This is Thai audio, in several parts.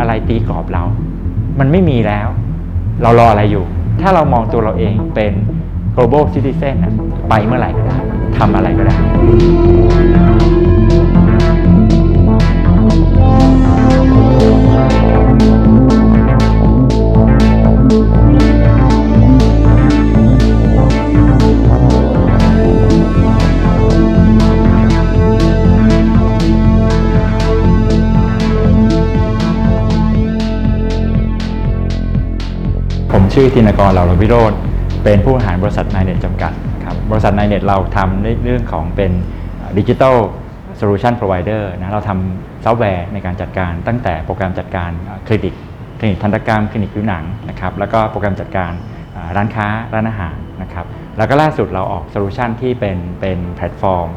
อะไรตีกรอบเรา มันไม่มีแล้ว เรารออะไรอยู่ ถ้าเรามองตัวเราเองเป็น global citizen อะไปเมื่อไหร่ก็ได้ทำอะไรก็ได้ ชื่อธินกรเหล่าวิโรธเป็นผู้บริหารบริษัทไนเน็ตจำกัดครับบริษัทไนเน็ตเราทำในเรื่องของเป็นดิจิทัลโซลูชันพรอไวเดอร์นะเราทำซอฟต์แวร์ในการจัดการ ตั้งแต่โปรแกรมจัดการคลินิกคลินิกทันตกรรมคลินิกผิวหนังนะครับแล้วก็โปรแกรมจัดการร้านค้าร้านอาหารนะครับแล้วก็ล่าสุดเราออกโซลูชันที่เป็นเป็นแพลตฟอร์ม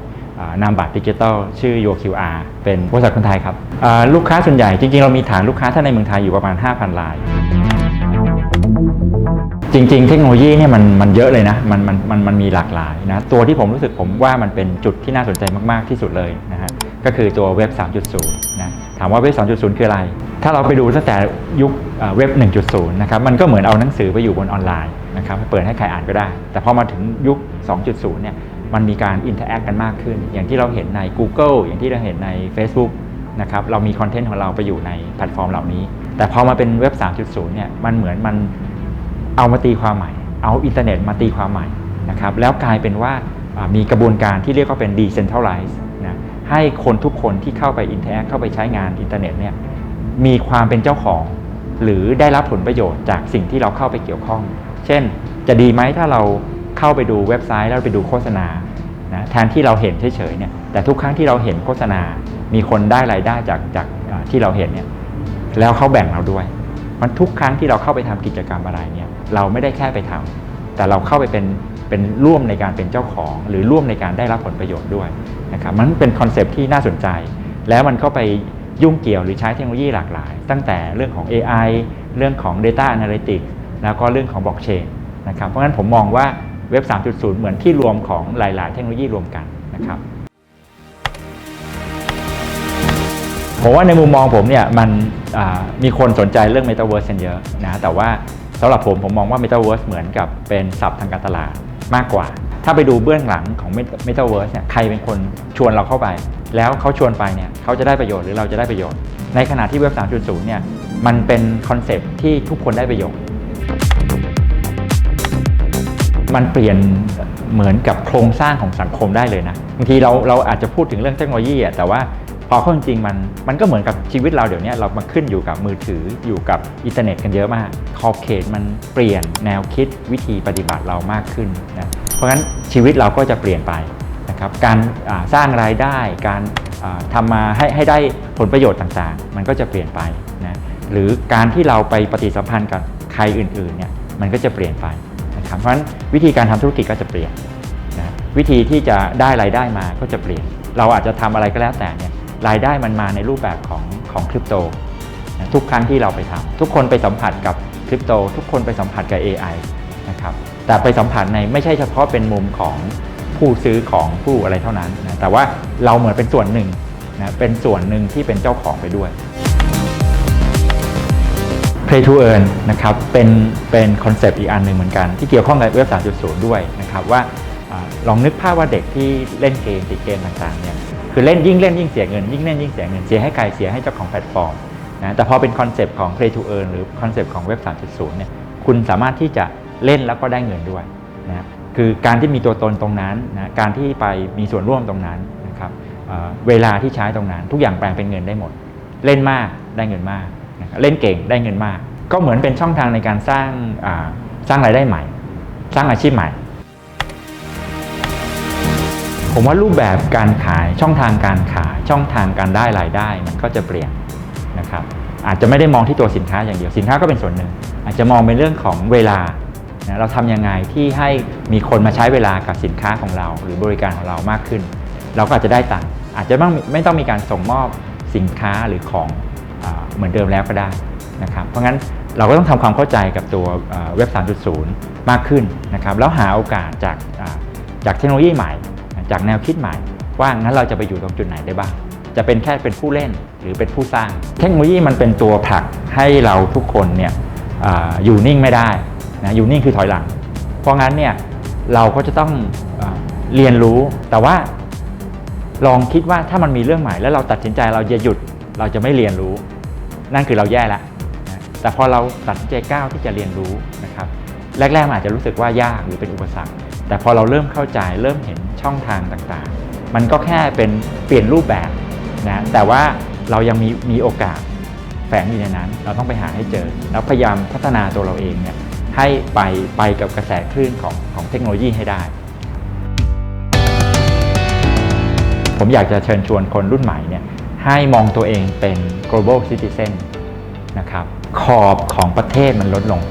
นามบัตรดิจิทัลชื่อ YoQR เป็นบริษัทคนไทยครับลูกค้าส่วนใหญ่จริงๆ เรามีฐานลูกค้าท่านในเมืองไทยอยู่ประมาณ 5,000ราย จริงๆ เทคโนโลยีเนี่ยมันมันเยอะเลยนะมันมันมันมันมีหลากหลายนะตัวที่ผมรู้สึกผมว่ามันเป็นจุดที่น่าสนใจมากๆที่สุดเลยนะฮะก็คือตัวเว็บ 3.0 นะถามว่าเว็บ 3.0 คืออะไร ถ้าเราไปดูตั้งแต่ยุคเอ่อเว็บ 1.0 นะครับมันก็เหมือนเอาหนังสือไปอยู่บนออนไลน์นะครับเปิดให้ใครอ่านก็ได้ แต่พอมาถึงยุค 2.0 เนี่ยมันมีการอินเทอร์แอคกันมากขึ้น อย่างที่เราเห็นใน Google อย่างที่เราเห็นใน Facebook นะครับเรามีคอนเทนต์ของเราไปอยู่ในแพลตฟอร์มเหล่านี้ แต่พอมาเป็นเว็บ 3.0 เนี่ยมันเหมือนมัน เอามาตีความใหม่ เอาอินเทอร์เน็ตมาตีความใหม่นะครับแล้วกลายเป็นว่ามีกระบวนการที่เรียกว่าเป็น decentralize นะให้คนทุกคนที่เข้าไป interact เข้าไปใช้งานอินเทอร์เน็ตเนี่ยมีความเป็นเจ้าของ หรือได้รับผลประโยชน์จากสิ่งที่เราเข้าไปเกี่ยวข้อง เช่น จะดีไหมถ้าเราเข้าไปดูเว็บไซต์แล้วไปดูโฆษณานะแทนที่เราเห็นเฉยๆเนี่ยแต่ทุกครั้งที่เราเห็นโฆษณา มีคนได้รายได้จากจากที่เราเห็นเนี่ยแล้วเขาแบ่งเราด้วย มันทุกครั้งที่เราเข้าไปทำกิจกรรมอะไรเนี่ยเราไม่ได้แค่ไปทำแต่เราเข้าไปเป็นเป็นร่วมในการเป็นเจ้าของ หรือร่วมในการได้รับผลประโยชน์ด้วยนะครับมันเป็นคอนเซปต์ที่น่าสนใจ แล้วมันก็ไปยุ่งเกี่ยวหรือใช้เทคโนโลยีหลากหลาย ตั้งแต่เรื่องของ AI เรื่องของ Data Analytics แล้วก็เรื่องของ Blockchain นะครับเพราะฉะนั้นผมมองว่าเว็บ 3.0 เหมือนที่รวมของหลาย ๆ เทคโนโลยีรวมกันนะครับ ผมว่าในมุมมองผมเนี่ยมันมีคนสนใจเรื่อง Metaverse กันเยอะนะแต่ว่าสำหรับผมผมมองว่า Metaverse เหมือนกับเป็นศัพท์ทางการตลาดมากกว่า ถ้าไปดูเบื้องหลังของ Meta- Metaverse เนี่ยใครเป็นคนชวนเราเข้าไป แล้วเขาชวนไปเนี่ยเขาจะได้ประโยชน์หรือเราจะได้ประโยชน์ ในขณะที่เว็บ 3.0 เนี่ยมันเป็นคอนเซปที่ทุกคนได้ประโยชน์ มันเปลี่ยนเหมือนกับโครงสร้างของสังคมได้เลยนะบางทีเราเราอาจจะพูดถึงเรื่องเทคโนโลยีอะแต่ว่า พอเข้าจริงมันมันก็เหมือนกับชีวิตเราเดี๋ยวนี้เรามาขึ้นอยู่กับมือถืออยู่กับอินเทอร์เน็ตกันเยอะมาก ขอบเขตมันเปลี่ยนแนวคิดวิธีปฏิบัติเรามากขึ้นนะเพราะฉะนั้นชีวิตเราก็จะเปลี่ยนไปนะครับการสร้างรายได้การอ่าทำมาให้ให้ได้ผลประโยชน์ต่างๆ มันก็จะเปลี่ยนไปนะหรือการที่เราไปปฏิสัมพันธ์กับใครอื่นๆเนี่ยมันก็จะเปลี่ยนไปนะครับเพราะฉะนั้นวิธีการทำธุรกิจก็จะเปลี่ยนนะวิธีที่จะได้รายได้มาก็จะเปลี่ยน เราอาจจะทำอะไรก็แล้วแต่เนี่ย รายได้มันมาในรูปแบบของของคริปโตทุกครั้งที่เราไปทำทุกคนไปสัมผัสกับคริปโต ทุกคนไปสัมผัสกับ AI นะครับแต่ไปสัมผัสในไม่ใช่เฉพาะเป็นมุมของผู้ซื้อของผู้อะไรเท่านั้นนะแต่ว่าเราเหมือนเป็นส่วนหนึ่งนะเป็นส่วนหนึ่งที่เป็นเจ้าของไปด้วย Play to Earn นะครับเป็นเป็นคอนเซปต์อีกอันหนึ่งเหมือนกัน ที่เกี่ยวข้องกับเว็บ 3.0 ด้วยนะครับว่าอลองนึกภาพว่าเด็กที่เล่นเกมติดเกมต่างๆเนี่ย คือเล่นยิ่งเล่นยิ่งเสียเงินยิ่งเล่นยิ่งเสียเงินเสียให้ใครเสียให้เจ้าของแพลตฟอร์มนะแต่พอเป็นคอนเซปต์ของ Play to Earn หรือคอนเซปต์ของเว็บ 3.0 เนี่ยคุณสามารถที่จะเล่นแล้วก็ได้เงินด้วยนะคือการที่มีตัวตนตรงนั้นนะการที่ไปมีส่วนร่วมตรงนั้นนะครับเเวลาที่ใช้ตรงนั้น ทุกอย่างแปลงเป็นเงินได้หมด เล่นมากได้เงินมากนะเล่นเก่งได้เงินมาก ก็เหมือนเป็นช่องทางในการสร้างสร้างรายได้ใหม่ สร้างอาชีพใหม่ ผมว่ารูปแบบการขายช่องทางการขายช่องทางการได้รายได้มันก็จะเปลี่ยนนะครับอาจจะไม่ได้มองที่ตัวสินค้าอย่างเดียวสินค้าก็เป็นส่วนหนึ่ง อาจจะมองเป็นเรื่องของเวลานะเราทำยังไงที่ให้มีคนมาใช้เวลากับสินค้าของเรา หรือบริการของเรามากขึ้น เราก็อาจจะได้ตังค์อาจจะไม่ไม่ต้องมีการส่งมอบสินค้าหรือของอเหมือนเดิมแล้วก็ได้นะครับเพราะงั้นเราก็ต้องทำความเข้าใจกับตัวเว็บ 3.0 มากขึ้นนะครับแล้วหาโอกาสจากจากเทคโนโลยีใหม่ จากแนวคิดใหม่ ว่างั้นเราจะไปอยู่ตรงจุดไหนได้บ้าง จะเป็นแค่เป็นผู้เล่นหรือเป็นผู้สร้าง เทคโนโลยีมันเป็นตัวผลักให้เราทุกคนเนี่ยออยู่นิ่งไม่ได้นะอยู่นิ่งคือถอยหลัง เพราะงั้นเนี่ยเราก็จะต้องอเรียนรู้แต่ว่าลองคิดว่าถ้ามันมีเรื่องใหม่แล้วเราตัดสินใจเราจะหยุดเราจะไม่เรียนรู้ นั่นคือเราแย่แล้วนะแต่พอเราตัดสินใจก้าวที่จะเรียนรู้นะครับแรกๆอาจจะรู้สึกว่ายากหรือเป็นอุปสรรค แต่พอเราเริ่มเข้าใจเริ่มเห็น ช่องทางต่างๆ มันก็แค่เป็นเปลี่ยนรูปแบบนะแต่ว่าเรายังมีมีโอกาสแฝงอยู่ในนั้น เราต้องไปหาให้เจอ แล้วพยายามพัฒนาตัวเราเองเนี่ยให้ไปไปกับกระแสคลื่นของของเทคโนโลยีให้ได้ ผมอยากจะเชิญชวนคนรุ่นใหม่เนี่ยให้มองตัวเองเป็น global citizen นะครับขอบของประเทศมันลดลง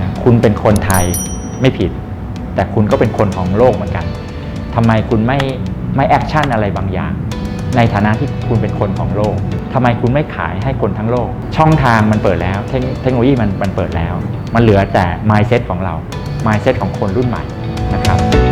นะคุณเป็นคนไทยไม่ผิด แต่คุณก็เป็นคนของโลกเหมือนกัน ทำไมคุณไม่ไม่แอคชั่นอะไรบางอย่าง ในฐานะที่คุณเป็นคนของโลกทำไมคุณไม่ขายให้คนทั้งโลก ช่องทางมันเปิดแล้วเทคเทคโนโลยีมันมันเปิดแล้ว มันเหลือแต่ mindset ของเรา mindset ของคนรุ่นใหม่นะครับ